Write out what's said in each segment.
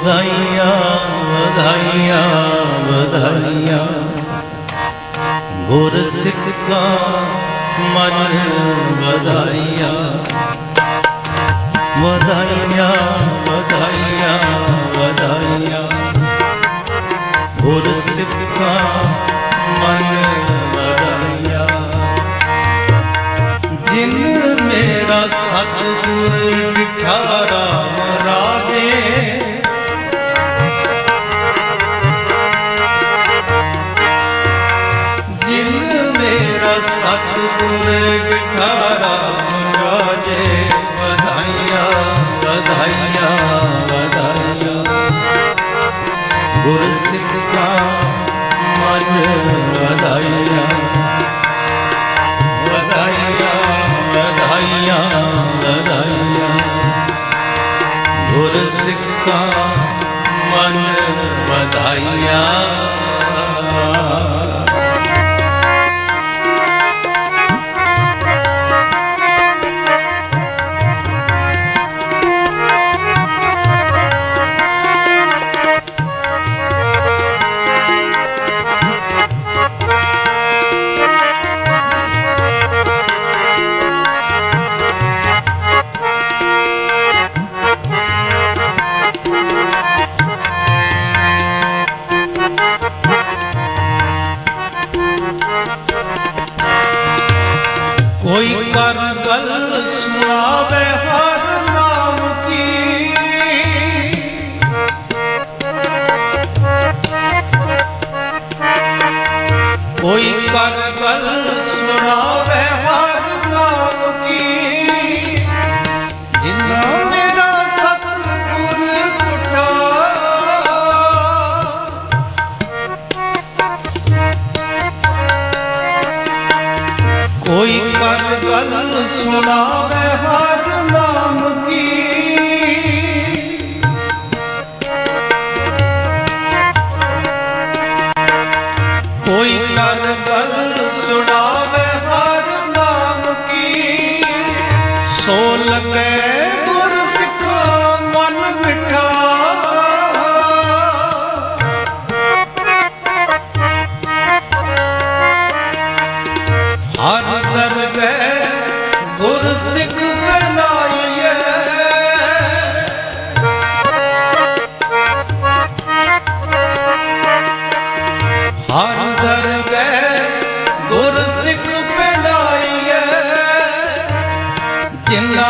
ਵਧਾਈਆਂ ਵਧਾਈਆਂ ਵਧਾਈਆਂ। ਗੁਰ ਸਿੱਖਾਂ, ਮਨ ਵਧਾਈਆਂ। ਵਧਾਈਆਂ ਵਧਾਈਆਂ ਵਧਾਈਆਂ। ਗੁਰ ਸਿੱਖਾਂ, ਮਨ ਵਧਾਈਆਂ। ਜਿਨ ਮੇਰਾ ਸਤਿਗੁਰ ਵਿਖਾਰਾ ਰਾਮ ਸਤਿਗੁਰ ਡਿਠਾ ਰਾਜੇ, ਵਧਾਈਆਂ ਵਧਾਈਆਂ ਵਧਾਈਆਂ। ਗੁਰ ਸਿੱਖਾਂ ਮਨ ਵਧਾਈਆਂ ਵਧਾਈਆਂ ਵਧਾਈਆਂ ਵਧਾਈਆਂ। ਗੁਰ ਸਿੱਖਾਂ ਮਨ ਵਧਾਈਆਂ। ਕੋਈ ਕਰ ਗੱਲ ਸੁਣਾਵੇ ਹਰ ਨਾਮ ਕੀ। ਕੋਈ ਕਰ ਗੱਲ ਸੁਣਾਵੇ ਗੱਲ ਸੁਣਾਵੇ ਹਰ ਨਾਮ ਕੀ? ਕੋਈ ਕਰ ਹਰ ਦਰਗਹਿ ਗੁਰ ਸਿੱਖ ਬਣਾਈਏ ਜਿਨਾ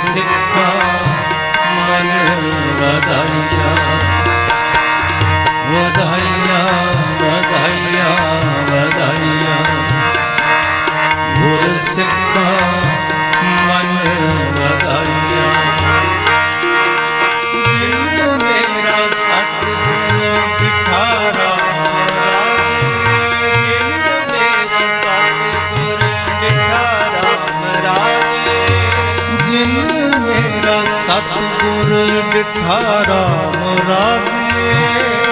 ਸਿੱਖਾਂ ਮਨ ਵਧਾਈਆਂ ਵਧਾਈਆਂ ਵਧਾਈਆਂ ਵਧਾਈਆਂ। ਗੁਰ ਸਿੱਖਾਂ ਮਨ ਵਧਾਈਆਂ। ਜਿਨ ਮੇਰਾ ਸਤਿਗੁਰ ਬਿਠਾਰਾ ਜਿਨ ਮੇਰਾ ਸਤਿਗੁਰ ਬਿਠਾਰਾ ਮਰਾਏ। ਜਿਨ ਮੇਰਾ ਸਤਿਗੁਰ ਬਿਠਾਰਾ ਮਰਾਏ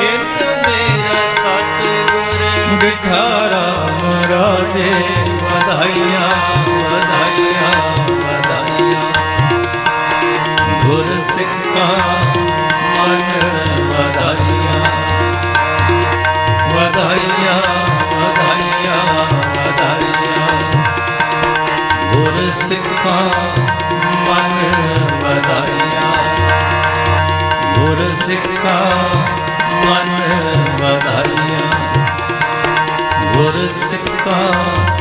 ਜਿਨ ਮੇਰਾ ਸਤਿਗੁਰ ਬਿਠਾਰਾ ਮਰਾਜੇ ਵਧਾਈਆਂ ਵਧਾਈਆਂ ਵਧਾਈਆਂ। ਗੁਰ ਸਿੱਖਾਂ ਸਿੱਖਾਂ ਮਨ ਵਧਾਈਆਂ ਗੁਰ ਸਿੱਖਾਂ ਮਨ ਵਧਾਈਆਂ ਗੁਰ ਸਿੱਖਾਂ